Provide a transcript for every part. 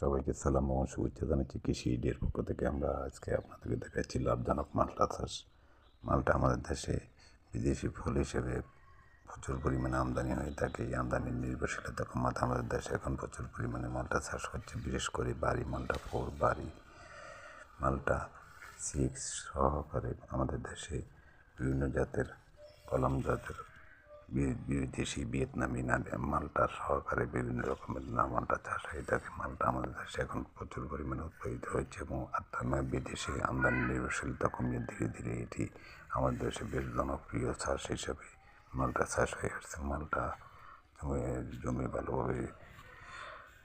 সবাইকে সালাম এবং শুভেচ্ছা জানাচ্ছি। কৃষি ইডির পক্ষ থেকে আমরা আজকে আপনাদেরকে দেখাচ্ছি লাভজনক মালটা চাষ মালটা আমাদের দেশে বিদেশি ফল হিসেবে প্রচুর পরিমাণে আমদানি হয়ে থাকে। এই আমদানির নির্ভরশীলতা কমাতে আমাদের দেশে এখন প্রচুর পরিমাণে মালটা চাষ হচ্ছে, বিশেষ করে বাড়ি মালটা ফোর বাড়ি মালটা। সিক্স সহকারে আমাদের দেশে বিভিন্ন জাতের কলম জাতের বিদেশি ভিয়েতনামি মালটা সহকারে বিভিন্ন রকমের মালটা চাষ হয়ে। থাকে মালটা আমাদের দেশে এখন প্রচুর পরিমাণে উৎপাদিত হয়েছে এবং আত্মাময় বিদেশি আমদানি নির্ভরশীলতা কমিয়ে ধীরে ধীরে এটি আমাদের দেশে বেশ জনপ্রিয় চাষ হিসেবে মালটা চাষ হয়ে আসছে। মালটা জমি ভালোভাবে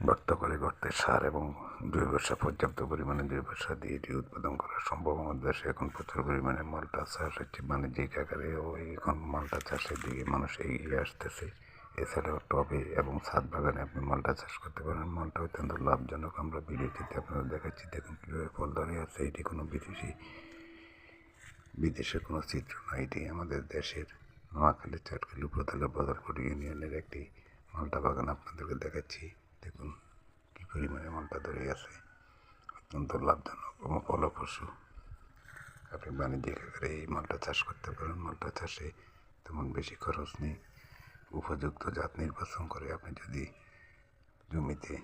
গর্ত করে গর্তে সার এবং জৈব সার, পর্যাপ্ত পরিমাণে জৈব সার দিয়ে এটি উৎপাদন করা সম্ভব। আমাদের দেশে এখন প্রচুর পরিমাণে মালটা চাষ হচ্ছে বাণিজ্যিক আকারে ও এখন মালটা চাষের দিকে মানুষ এগিয়ে আসতেছে। এছাড়াও টবে এবং ছাদ বাগানে আপনি মালটা চাষ করতে পারেন। মালটা অত্যন্ত লাভজনক। আমরা ভিডিওটিতে আপনাদের দেখাচ্ছি, দেখুন কীভাবে ফল ধরে। আছে এটি কোনো বিদেশি, বিদেশের কোনো চিত্র নয় এটি আমাদের দেশের নোয়াখালী চাটখালি উপতলা বদরপুর ইউনিয়নের একটি মালটা বাগান। আপনাদেরকে দেখাচ্ছি। দেখুন কী পরিমাণে মালটা ধরে আছে অত্যন্ত লাভজনক এবং ফলপ্রসূ। আপনি বাণিজ্যিক আকারে এই মালটা চাষ করতে পারেন। মালটা চাষে তেমন বেশি খরচ নেই। উপযুক্ত জাত নির্বাচন করে আপনি যদি জমিতে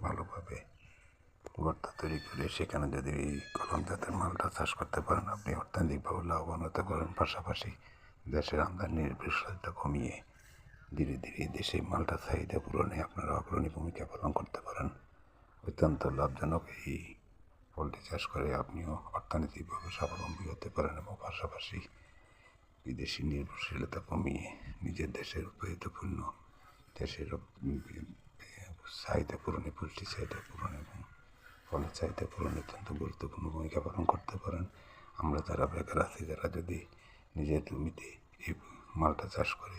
ভালোভাবে গর্ত তৈরি করে সেখানে যদি এই কলম জাতের মালটা চাষ করতে পারেন, আপনি অর্থনৈতিকভাবে লাভবান হতে পারেন। পাশাপাশি দেশের আমদানি নির্ভরশীলতা কমিয়ে ধীরে ধীরে দেশে মালটা চাহিদা পূরণে আপনারা অগ্রণী ভূমিকা পালন করতে পারেন। অত্যন্ত লাভজনক এই পোলট্রি চাষ করে আপনিও অর্থনৈতিকভাবে স্বাবলম্বী হতে পারেন এবং পাশাপাশি বিদেশি নির্ভরশীলতা কমিয়ে নিজের দেশের উৎপাদিত পণ্য দেশের চাহিদা পূরণে পুষ্টি চাহিদা পূরণ এবং ফলের চাহিদা পূরণে অত্যন্ত গুরুত্বপূর্ণ ভূমিকা পালন করতে পারেন। আমরা যারা বেকার আছি, যারা যদি নিজের জমিতে এই মালটা চাষ করে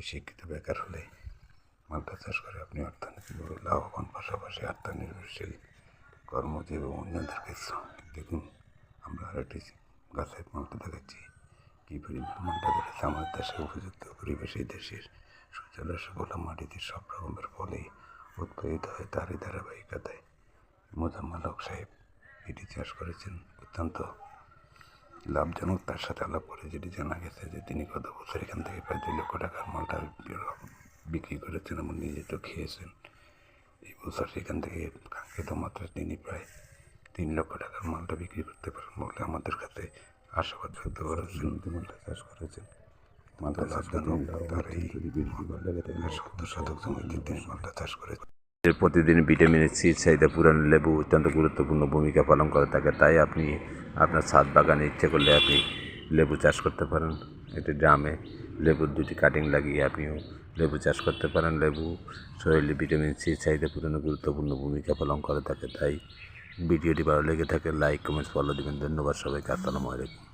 আপনি শিক্ষিত বেকার হলে মালটা চাষ করে আপনি অর্থনৈতিকভাবে লাভবান, পাশাপাশি আত্মনির্ভরশীল কর্মজীবী এবং অন্যদেরকে শ্রম- দেখুন, আমরা আর একটি গাছের মালটা দেখাচ্ছি। কী পরিমাণ মালটা ধরেছে আমাদের দেশে উপযুক্ত পরিবেশে দেশের সূর্যালোক সুফলা মাটিতে সব রকমের ফলে উৎপাদিত হয় তারই ধারাবাহিকতায়। মোজাম্মাল সাহেব, এটি চাষ করেছেন অত্যন্ত লাভজনক তার সাথে আলাপ করে যেটি জানা গেছে যে তিনি গত বছর এখান থেকে প্রায় দুই লক্ষ টাকার মালটা বিক্রি করেছেন এবং নিজে তো খেয়েছেন এই বছর সেখান থেকে কাঙ্ক্ষিত মাত্রায় তিনি প্রায় তিন লক্ষ টাকার মালটা বিক্রি করতে পারেন বলে আমাদের কাছে আশাবাদ ব্যক্ত করেছেন মালটা চাষ করেছেন। মালটা লাভজনক তার এই সত্তর শতক জমিতে তিনি মালটা চাষ করেছেন। প্রতিদিন ভিটামিন সি, চাহিদা পূরণ, লেবু অত্যন্ত গুরুত্বপূর্ণ ভূমিকা পালন করে থাকে, তাই আপনি আপনার ছাদ বাগানে ইচ্ছে করলে আপনি লেবু চাষ করতে পারেন। একটি ড্রামে লেবুর দুটি কাটিং লাগিয়ে আপনিও লেবু চাষ করতে পারেন। লেবু শরীরে ভিটামিন সি, চাহিদা পূরণে গুরুত্বপূর্ণ ভূমিকা পালন করে থাকে, তাই ভিডিওটি ভালো লেগে থাকে, লাইক, কমেন্টস, ফলো দেবেন। ধন্যবাদ সবাইকে, আসসালামু আলাইকুম।